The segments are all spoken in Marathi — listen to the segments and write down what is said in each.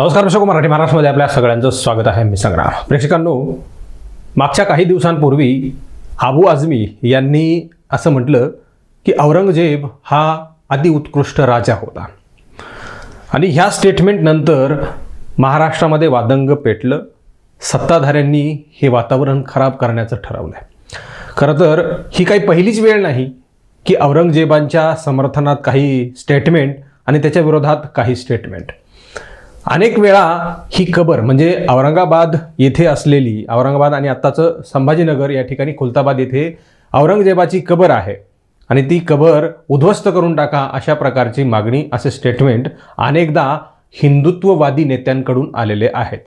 नमस्कार प्रेक्षक मराठी महाराष्ट्रामध्ये आपल्या सगळ्यांचं स्वागत आहे. मी संग्राम. प्रेक्षकांनो मागच्या काही दिवसांपूर्वी आबू आझमी यांनी असं म्हटलं की औरंगजेब हा अतिउत्कृष्ट राजा होता. आणि ह्या स्टेटमेंटनंतर महाराष्ट्रामध्ये वादंग पेटलं. सत्ताधाऱ्यांनी हे वातावरण खराब करण्याचं ठरवलं आहे खरं तर ही काही पहिलीच वेळ नाही की औरंगजेबांच्या समर्थनात काही स्टेटमेंट आणि त्याच्या विरोधात काही स्टेटमेंट अनेक वेळा ही कबर म्हणजे औरंगाबाद येथे असलेली औरंगाबाद आणि आत्ताचं संभाजीनगर या ठिकाणी खुलताबाद येथे औरंगजेबाची कबर आहे. आणि ती कबर उद्ध्वस्त करून टाका अशा प्रकारची मागणी असे स्टेटमेंट अनेकदा हिंदुत्ववादी नेत्यांकडून आलेले आहेत.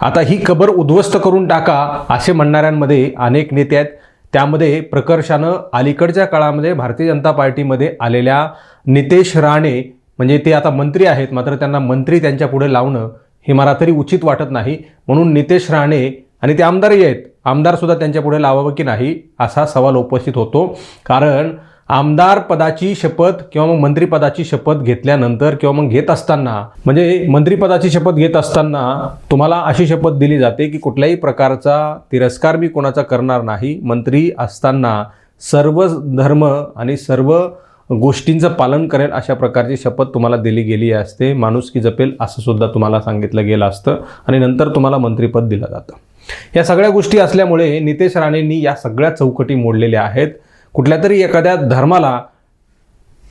आता ही कबर उद्ध्वस्त करून टाका असे म्हणणाऱ्यांमध्ये अनेक नेते आहेत. त्यामध्ये प्रकर्षानं अलीकडच्या काळामध्ये भारतीय जनता पार्टीमध्ये आलेल्या नितेश राणे म्हणजे ते आता मंत्री आहेत मात्र त्यांना मंत्री त्यांच्या पुढे लावणं हे मला तरी उचित वाटत नाही. म्हणून नितेश राणे आणि ते आमदारही आहेत. आमदारसुद्धा त्यांच्या पुढे लावावं की नाही असा सवाल उपस्थित होतो. कारण आमदार पदाची शपथ किंवा मग मंत्रिपदाची शपथ घेतल्यानंतर किंवा मग घेत असताना म्हणजे मंत्रिपदाची शपथ घेत असताना तुम्हाला अशी शपथ दिली जाते की कुठल्याही प्रकारचा तिरस्कार मी कोणाचा करणार नाही. मंत्री असताना सर्व धर्म आणि सर्व गोष्टींचं पालन करेल अशा प्रकारची शपथ तुम्हाला दिली गेली असते. माणूस की जपेल असं सुद्धा तुम्हाला सांगितलं गेलं असतं आणि नंतर तुम्हाला मंत्रिपद दिलं जातं. या सगळ्या गोष्टी असल्यामुळे नितेश राणेंनी या सगळ्या चौकटी मोडलेल्या आहेत. कुठल्या तरी एखाद्या धर्माला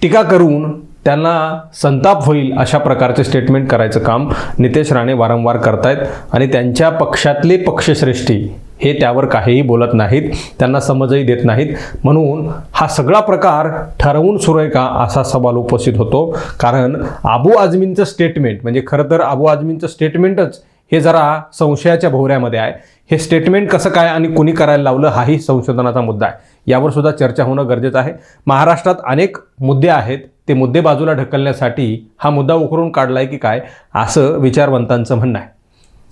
टीका करून त्यांना संताप होईल अशा प्रकारचे स्टेटमेंट करायचं काम नितेश राणे वारंवार करतायत आणि त्यांच्या पक्षातले पक्षश्रेष्ठी हे त्यावर काहीही बोलत नाहीत त्यांना समजही देत नाहीत. म्हणून हा सगळा प्रकार ठरवून सुरू आहे का असा सवाल उपस्थित होतो. कारण आबू आझमींचं स्टेटमेंट म्हणजे खरं तर आबू आझमींचं स्टेटमेंटच हे जरा संशयाच्या भोवऱ्यामध्ये आहे. हे स्टेटमेंट कसं काय आणि कुणी करायला लावलं हाही संशोधनाचा मुद्दा आहे. यावर सुद्धा चर्चा होणं गरजेचं आहे. महाराष्ट्रात अनेक मुद्दे आहेत ते मुद्दे बाजूला ढकलण्यासाठी हा मुद्दा उकरून काढलाय की काय असं विचारवंतांचं म्हणणं आहे.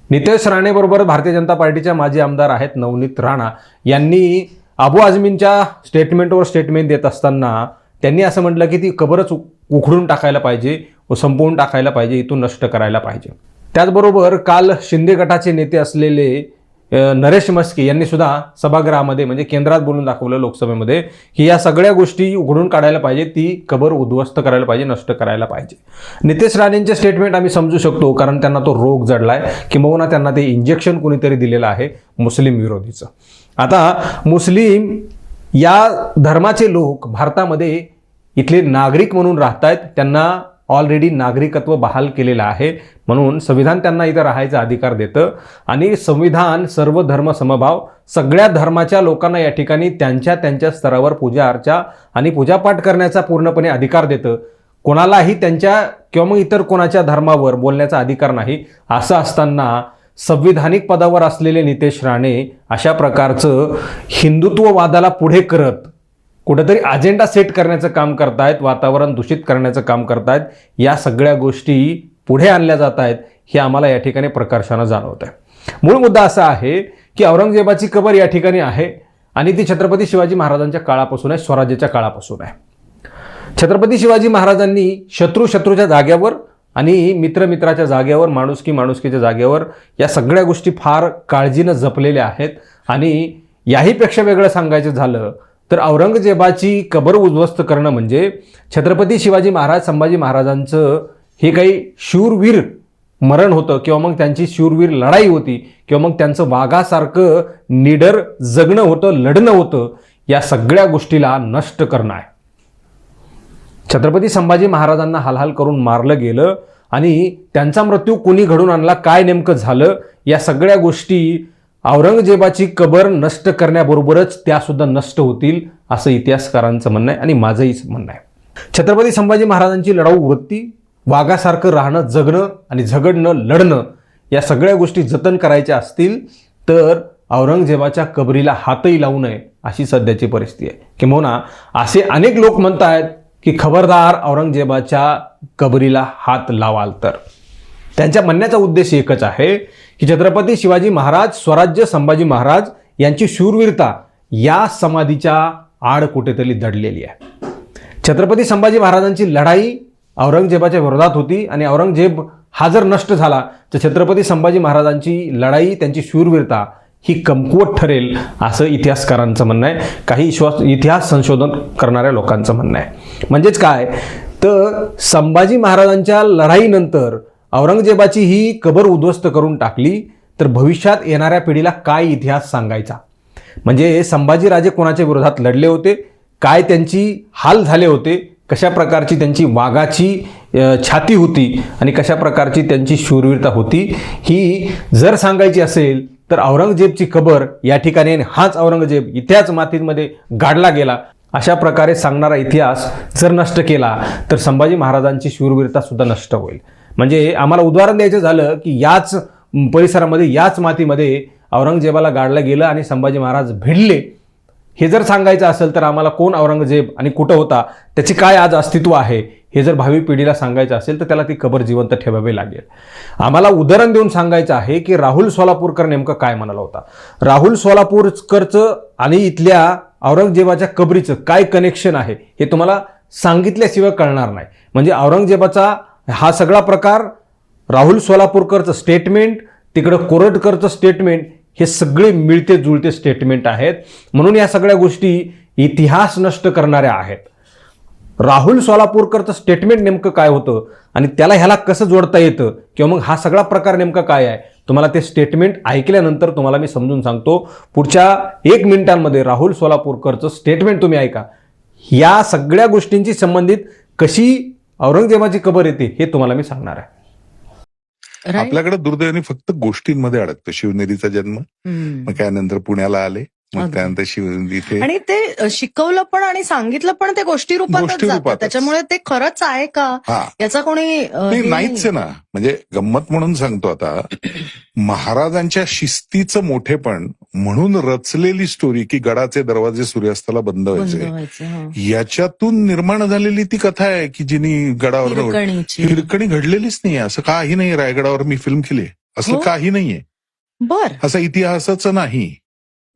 नितेश राणेबरोबर भारतीय जनता पार्टीच्या माजी आमदार आहेत नवनीत राणा. यांनी अबू आझमींच्या स्टेटमेंटवर स्टेटमेंट देत असताना त्यांनी असं म्हटलं की ती कबरच उ- उखडून टाकायला पाहिजे व संपवून टाकायला पाहिजे इथून नष्ट करायला पाहिजे. त्याचबरोबर काल शिंदे गटाचे नेते असलेले नरेश मस्के यांनी सुद्धा सभागृहामध्ये म्हणजे केंद्रात बोलून दाखवलं लोकसभेमध्ये की या सगळ्या गोष्टी उघडून काढायला पाहिजे ती कबर उद्ध्वस्त करायला पाहिजे नष्ट करायला पाहिजे. नितेश राणेंचे स्टेटमेंट आम्ही समजू शकतो कारण त्यांना तो रोग जडलाय किंबहुना त्यांना ते इंजेक्शन कुणीतरी दिलेलं आहे मुस्लिम विरोधीचं. आता मुस्लिम या धर्माचे लोक भारतामध्ये इथले नागरिक म्हणून राहत आहेत त्यांना ऑलरेडी नागरिकत्व बहाल केलेलं आहे म्हणून संविधान त्यांना इथं राहायचा अधिकार देतं. आणि संविधान सर्व धर्म समभाव सगळ्या धर्माच्या लोकांना या ठिकाणी त्यांच्या त्यांच्या स्तरावर पूजा अर्चा आणि पूजापाठ करण्याचा पूर्णपणे अधिकार देतं. कोणालाही त्यांच्या किंवा मग इतर कोणाच्या धर्मावर बोलण्याचा अधिकार नाही असं असताना संविधानिक पदावर असलेले नितेश राणे अशा प्रकारचं हिंदुत्ववादाला पुढे करत कुठेतरी अजेंडा सेट करण्याचं काम करतायत वातावरण दूषित करण्याचं काम करतायत या सगळ्या गोष्टी पुढे आणल्या जात आहेत हे आम्हाला या ठिकाणी प्रकर्षानं जाणवत आहे मूळ मुद्दा असा आहे की औरंगजेबाची कबर या ठिकाणी आहे आणि ती छत्रपती शिवाजी महाराजांच्या काळापासून आहे स्वराज्याच्या काळापासून आहे. छत्रपती शिवाजी महाराजांनी शत्रू शत्रूच्या जाग्यावर आणि मित्र मित्राच्या जागेवर माणुसकी माणुसकीच्या जागेवर या सगळ्या गोष्टी फार काळजीनं जपलेल्या आहेत आणि याहीपेक्षा वेगळं सांगायचं झालं तर औरंगजेबाची कबर उद्ध्वस्त करणं म्हणजे छत्रपती शिवाजी महाराज संभाजी महाराजांचं हे काही शूरवीर मरण होतं किंवा मग त्यांची शूरवीर लढाई होती किंवा मग त्यांचं वाघासारखं निडर जगणं होतं लढणं होतं या सगळ्या गोष्टीला नष्ट करणं आहे. छत्रपती संभाजी महाराजांना हालहाल करून मारलं गेलं आणि त्यांचा मृत्यू कोणी घडून आणला काय नेमकं झालं या सगळ्या गोष्टी औरंगजेबाची कबर नष्ट करण्याबरोबरच त्यासुद्धा नष्ट होतील असं इतिहासकारांचं म्हणणं आहे आणि माझंही म्हणणं आहे. छत्रपती संभाजी महाराजांची लढाऊ वृत्ती वाघासारखं राहणं जगणं आणि झगडणं लढणं या सगळ्या गोष्टी जतन करायच्या असतील तर औरंगजेबाच्या कबरीला हातही लावू नये अशी सध्याची परिस्थिती आहे. किंबहुना असे अनेक लोक म्हणत आहेत की खबरदार औरंगजेबाच्या कबरीला हात लावाल तर. त्यांच्या म्हणण्याचा उद्देश एकच आहे की छत्रपती शिवाजी महाराज स्वराज्य संभाजी महाराज यांची शूरवीरता या समाधीच्या आड कुठेतरी दडलेली आहे. छत्रपती संभाजी महाराजांची लढाई औरंगजेबाच्या विरोधात होती आणि औरंगजेब हा जर नष्ट झाला तर छत्रपती संभाजी महाराजांची लढाई त्यांची शूरवीरता ही कमकुवत ठरेल असं इतिहासकारांचं म्हणणं आहे. काही विश्वास इतिहास संशोधन करणाऱ्या लोकांचं म्हणणं आहे. म्हणजेच काय? तर संभाजी महाराजांच्या लढाईनंतर औरंगजेबाची ही कबर उद्ध्वस्त करून टाकली तर भविष्यात येणाऱ्या पिढीला काय इतिहास सांगायचा? म्हणजे संभाजीराजे कोणाच्या विरोधात लढले होते? काय त्यांची हाल झाले होते? कशा प्रकारची त्यांची वाघाची छाती होती आणि कशा प्रकारची त्यांची शूरवीरता होती ही जर सांगायची असेल तर औरंगजेबची कबर या ठिकाणी हाच औरंगजेब इथ्याच मातीमध्ये गाडला गेला. अशा प्रकारे सांगणारा इतिहास जर नष्ट केला तर संभाजी महाराजांची शूरवीरता सुद्धा नष्ट होईल. म्हणजे आम्हाला उदाहरण द्यायचं झालं की याच परिसरामध्ये याच मातीमध्ये औरंगजेबाला गाडलं गेलं आणि संभाजी महाराज भिडले. हे जर सांगायचं असेल तर आम्हाला कोण औरंगजेब आणि कुठं होता त्याचे काय आज अस्तित्व आहे हे जर भावी पिढीला सांगायचं असेल तर त्याला ती कबर जिवंत ठेवावी लागेल. आम्हाला उदाहरण देऊन सांगायचं आहे की राहुल सोलापूरकर नेमकं काय म्हणाला होता. राहुल सोलापूरकरचं आणि इथल्या औरंगजेबाच्या कबरीचं काय कनेक्शन आहे हे तुम्हाला सांगितल्याशिवाय कळणार नाही. म्हणजे औरंगजेबाचा हा सगळा प्रकार राहुल सोलापूरकरचं स्टेटमेंट तिकडं कोरटकरचं स्टेटमेंट हे सगळे मिळते जुळते स्टेटमेंट आहेत. म्हणून या सगळ्या गोष्टी इतिहास नष्ट करणाऱ्या आहेत. राहुल सोलापूरकरचं स्टेटमेंट नेमकं काय होतं आणि त्याला ह्याला कसं जोडता येतं किंवा मग हा सगळा प्रकार नेमका काय आहे तुम्हाला ते स्टेटमेंट ऐकल्यानंतर तुम्हाला मी समजून सांगतो. पुढच्या एक मिनिटांमध्ये राहुल सोलापूरकरचं स्टेटमेंट तुम्ही ऐका. या सगळ्या गोष्टींची संबंधित कशी औरंगजेबाची कबर येते हे तुम्हाला मी सांगणार आहे. आपल्याकडे दुर्दैवाने फक्त गोष्टींमध्ये अडकतं. शिवनेरीचा जन्म. मग त्यानंतर पुण्याला आले. इथे आणि ते शिकवलं पण आणि सांगितलं पण ते गोष्टी रूपातच. त्याच्यामुळे ते खरंच आहे का? हा. याचा कोणी हे नाहीच आहे ना. म्हणजे गंमत म्हणून सांगतो आता महाराजांच्या शिस्तीचं मोठेपण म्हणून रचलेली स्टोरी की गडाचे दरवाजे सूर्यास्ताला बंद व्हायचे. हा. याच्यातून निर्माण झालेली ती कथा आहे की जिनी गडावर. हिरकणी घडलेलीच नाही असं काही नाही रायगडावर मी फिल्म केली असं हो? काही नाहीये. बर. असं इतिहासाचं नाही.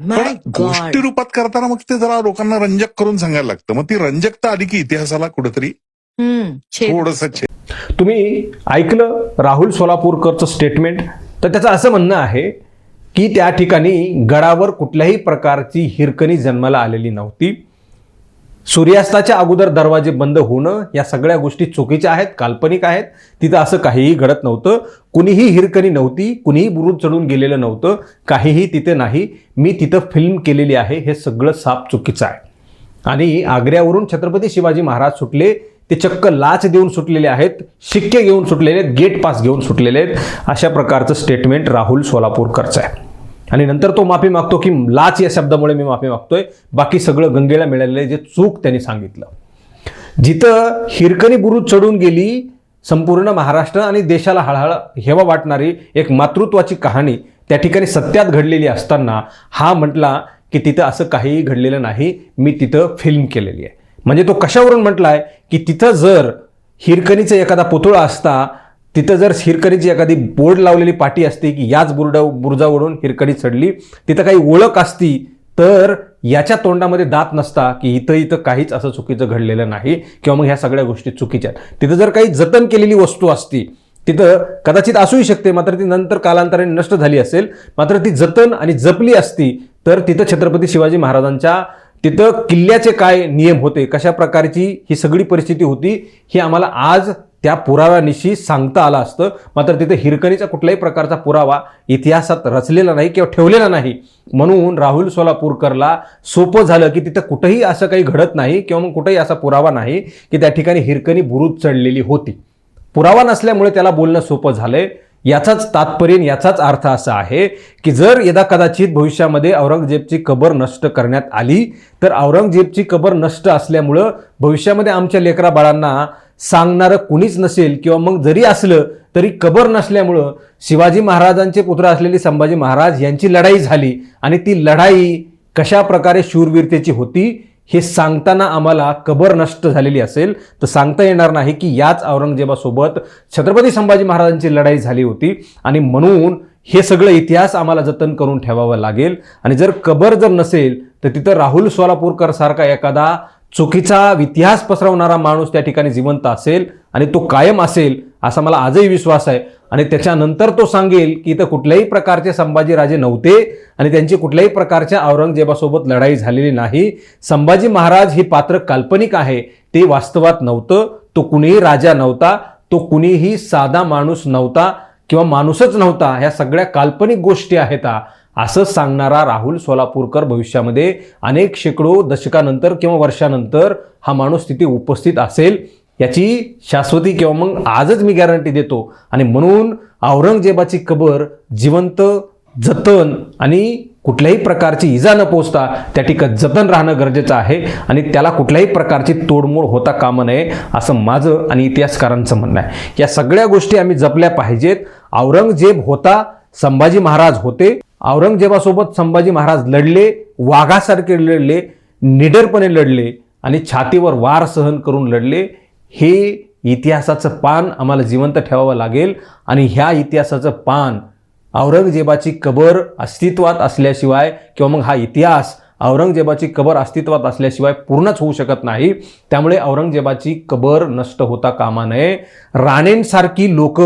पण. गोष्टी रूपात करताना मग ते जरा लोकांना रंजक करून सांगायला लागतं मग ती रंजकता आली की इतिहासाला कुठेतरी. थोडस तुम्ही ऐकलं राहुल सोलापूरकरचं स्टेटमेंट तर त्याचं असं म्हणणं आहे की त्या ठिकाणी गडावर कुठल्याही प्रकारची हिरकणी जन्माला आलेली नव्हती सूर्यास्ताच्या अगोदर दरवाजे बंद होणं या सगळ्या गोष्टी चुकीच्या आहेत काल्पनिक आहेत. तिथं असं काहीही घडत नव्हतं. कुणीही हिरकणी नव्हती कुणीही बुरुज चढून गेलेलं नव्हतं. काहीही तिथे नाही. मी तिथं फिल्म केलेली आहे. हे सगळं साप चुकीचं आहे. आणि आग्र्यावरून छत्रपती शिवाजी महाराज सुटले. ते चक्क लाच देऊन सुटलेले आहेत. शिक्के घेऊन सुटलेले आहेत. गेट पास घेऊन सुटलेले आहेत. अशा प्रकारचं स्टेटमेंट राहुल सोलापूरकरचं आहे. आणि नंतर तो माफी मागतो की लाच या शब्दामुळे मी माफी मागतोय. बाकी सगळं गंगेला मिळालेलं जे चूक त्यांनी सांगितलं. जिथं हिरकणी बुरुज चढून गेली संपूर्ण महाराष्ट्र आणि देशाला हळहळ हेवा वाटणारी एक मातृत्वाची कहाणी त्या ठिकाणी सत्यात घडलेली असताना हा म्हटला की तिथं असं काहीही घडलेलं नाही मी तिथं फिल्म केलेली आहे. म्हणजे तो कशावरून म्हटला आहे की तिथं जर हिरकणीचा एखादा पुतळा असता तिथं जर हिरकणीची एखादी बोर्ड लावलेली पाठी असते की याच बुरडा बुरुजावरून हिरकणी चढली तिथं काही ओळख असती तर याच्या तोंडामध्ये दात नसता की इथं इथं काहीच असं चुकीचं घडलेलं नाही किंवा मग ह्या सगळ्या गोष्टी चुकीच्या आहेत. तिथं जर काही जतन केलेली वस्तू असती तिथं कदाचित असूही शकते मात्र ती नंतर कालांतराने नष्ट झाली असेल मात्र ती जतन आणि जपली असती तर तिथं छत्रपती शिवाजी महाराजांच्या तिथं किल्ल्याचे काय नियम होते कशा प्रकारची ही सगळी परिस्थिती होती ही आम्हाला आज त्या पुराव्यानिशी सांगता आलं असतं. मात्र तिथे हिरकणीचा कुठल्याही प्रकारचा पुरावा इतिहासात रचलेला नाही किंवा ठेवलेला नाही. म्हणून राहुल सोलापूरकरला सोपं झालं की तिथं कुठंही असं काही घडत नाही किंवा मग कुठंही असा पुरावा नाही की त्या ठिकाणी हिरकणी बुरुज चढलेली होती. पुरावा नसल्यामुळे त्याला बोलणं सोपं झालंय. याचाच तात्पर्य याचाच अर्थ असा आहे की जर यदा कदाचित भविष्यामध्ये औरंगजेबची कबर नष्ट करण्यात आली तर औरंगजेबची कबर नष्ट असल्यामुळं भविष्यामध्ये आमच्या लेकरा बाळांना सांगणारं कुणीच नसेल किंवा मग जरी असलं तरी कबर नसल्यामुळं शिवाजी महाराजांचे पुत्र असलेले संभाजी महाराज यांची लढाई झाली. आणि ती लढाई कशा प्रकारे शूरवीरतेची होती हे सांगताना आम्हाला कबर नष्ट झालेली असेल. तर सांगता येणार नाही की याच औरंगजेबासोबत छत्रपती संभाजी महाराजांची लढाई झाली होती. आणि म्हणून हे सगळं इतिहास आम्हाला जतन करून ठेवावं लागेल. आणि जर कबर जर नसेल तर तिथं राहुल सोलापूरकर सारखा एखादा चुकीचा इतिहास पसरवणारा माणूस त्या ठिकाणी जिवंत असेल आणि तो कायम असेल असा मला आजही विश्वास आहे. आणि त्याच्यानंतर तो सांगेल की इथं कुठल्याही प्रकारचे संभाजीराजे नव्हते आणि त्यांची कुठल्याही प्रकारच्या औरंगजेबासोबत लढाई झालेली नाही. संभाजी महाराज हे पात्र काल्पनिक आहे ते वास्तवात नव्हतं. तो कुणीही राजा नव्हता तो कुणीही साधा माणूस नव्हता किंवा माणूसच नव्हता. ह्या सगळ्या काल्पनिक गोष्टी आहेत असं सांगणारा राहुल सोलापूरकर भविष्यामध्ये अनेक शेकडो दशकानंतर किंवा वर्षानंतर हा माणूस तिथे उपस्थित असेल याची शाश्वती किंवा मग आजच मी गॅरंटी देतो. आणि म्हणून औरंगजेबाची कबर जिवंत जतन आणि कुठल्याही प्रकारची इजा न पोचता त्या ठिकाणी जतन राहणं गरजेचं आहे आणि त्याला कुठल्याही प्रकारची तोडमोड होता कामं नये असं माझं आणि इतिहासकारांचं म्हणणं आहे. या सगळ्या गोष्टी आम्ही जपल्या पाहिजेत. औरंगजेब होता संभाजी महाराज होते. औरंगजेबासोबत संभाजी महाराज लढले वाघासारखे लढले निडरपणे लढले आणि छातीवर वार सहन करून लढले. हे इतिहासाचं पान आम्हाला जिवंत ठेवावं लागेल आणि ह्या इतिहासाचं पान औरंगजेबाची कबर अस्तित्वात असल्याशिवाय किंवा मग हा इतिहास औरंगजेबाची कबर अस्तित्वात असल्याशिवाय पूर्णच होऊ शकत नाही. त्यामुळे औरंगजेबाची कबर नष्ट होता कामा नये. राणेंसारखी लोक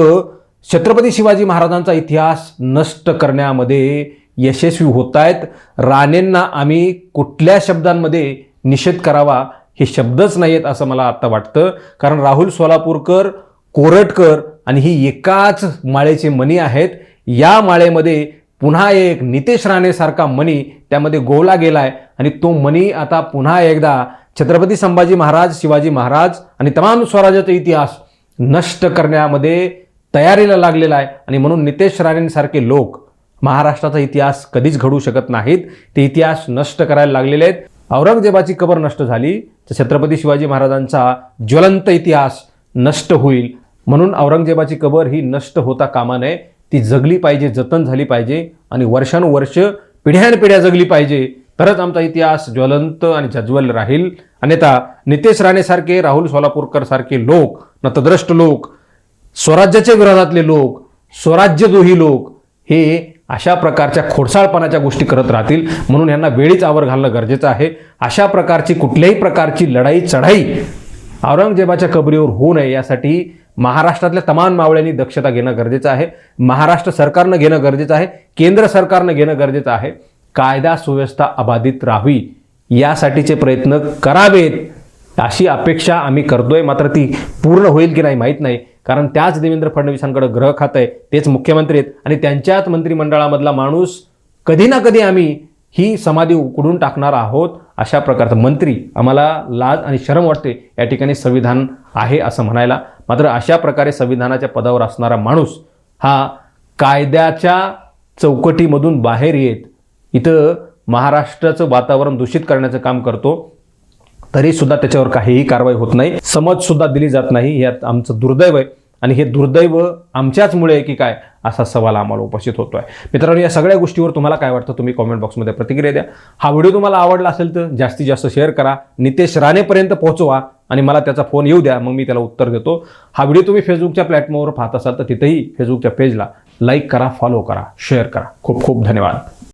छत्रपती शिवाजी महाराजांचा इतिहास नष्ट करण्यामध्ये यशस्वी होत आहेत राणेंना आम्ही कुठल्या शब्दांमध्ये निषेध करावा हे शब्दच नाही आहेत असं मला आत्ता वाटतं. कारण राहुल सोलापूरकर कोरटकर आणि ही एकाच माळेचे मणी आहेत. या माळेमध्ये पुन्हा एक नितेश राणेसारखा मणी त्यामध्ये गोवला गेला आहे आणि तो मणी आता पुन्हा एकदा छत्रपती संभाजी महाराज शिवाजी महाराज आणि तमाम स्वराज्याचा इतिहास नष्ट करण्यामध्ये तयारीला लागलेला आहे. आणि म्हणून नितेश राणेंसारखे लोक महाराष्ट्राचा इतिहास कधीच घडू शकत नाहीत. ते इतिहास नष्ट करायला लागलेले आहेत. औरंगजेबाची कबर नष्ट झाली तर छत्रपती शिवाजी महाराजांचा ज्वलंत इतिहास नष्ट होईल. म्हणून औरंगजेबाची कबर ही नष्ट होता कामा नये. ती जगली पाहिजे जतन झाली पाहिजे आणि वर्षानुवर्ष पिढ्यानपिढ्या जगली पाहिजे. तरच आमचा इतिहास ज्वलंत आणि जज्वल राहील. अन्यथा नितेश राणेसारखे राहुल सोलापूरकर सारखे लोक नतद्रष्ट लोक स्वराज्याच्या विरोधातले लोक स्वराज्यद्रोही लोक हे अशा प्रकारच्या खोडसाळपणाच्या गोष्टी करत राहतील. म्हणून यांना वेळीच आवर घालणं गरजेचं आहे. अशा प्रकारची कुठल्याही प्रकारची लढाई चढाई औरंगजेबाच्या कबरीवर होऊ नये. यासाठी महाराष्ट्रातल्या तमाम मावळ्यांनी दक्षता घेणं गरजेचं आहे. महाराष्ट्र सरकारनं घेणं गरजेचं आहे. केंद्र सरकारनं घेणं गरजेचं आहे. कायदा सुव्यवस्था अबाधित राहावी. यासाठीचे प्रयत्न करावेत अशी अपेक्षा आम्ही करतोय. मात्र ती पूर्ण होईल की नाही माहीत नाही. कारण त्याच देवेंद्र फडणवीसांकडे ग्रह खातं आहे तेच मुख्यमंत्री आहेत. आणि त्यांच्याच मंत्रिमंडळामधला माणूस कधी ना कधी आम्ही ही समाधी उकडून टाकणार आहोत अशा प्रकारचा मंत्री आम्हाला लाज आणि शरम वाटते या ठिकाणी संविधान आहे असं म्हणायला. मात्र अशा प्रकारे संविधानाच्या पदावर असणारा माणूस हा कायद्याच्या चौकटीमधून बाहेर येत इथं महाराष्ट्राचं वातावरण दूषित करण्याचं काम करतो तरी सुद्धा त्याच्यावर काहीही कारवाई होत नाही. समज सुद्धा दिली जात नाही. यात आमचं दुर्दैव आहे. आणि हे दुर्दैव आमच्याचमुळे आहे की काय असा सवाल आम्हाला उपस्थित होतो आहे मित्रांनो या सगळ्या गोष्टीवर तुम्हाला काय वाटतं तुम्ही कॉमेंट बॉक्समध्ये प्रतिक्रिया द्या. हा व्हिडिओ तुम्हाला आवडला असेल तर जास्तीत जास्त शेअर करा. नितेश राणेपर्यंत पोहोचवा आणि मला त्याचा फोन येऊ द्या मग मी त्याला उत्तर देतो. हा व्हिडिओ तुम्ही फेसबुकच्या प्लॅटफॉर्मवर पाहत असाल तर तिथेही फेसबुकच्या पेजला लाईक करा फॉलो करा शेअर करा. खूप खूप धन्यवाद.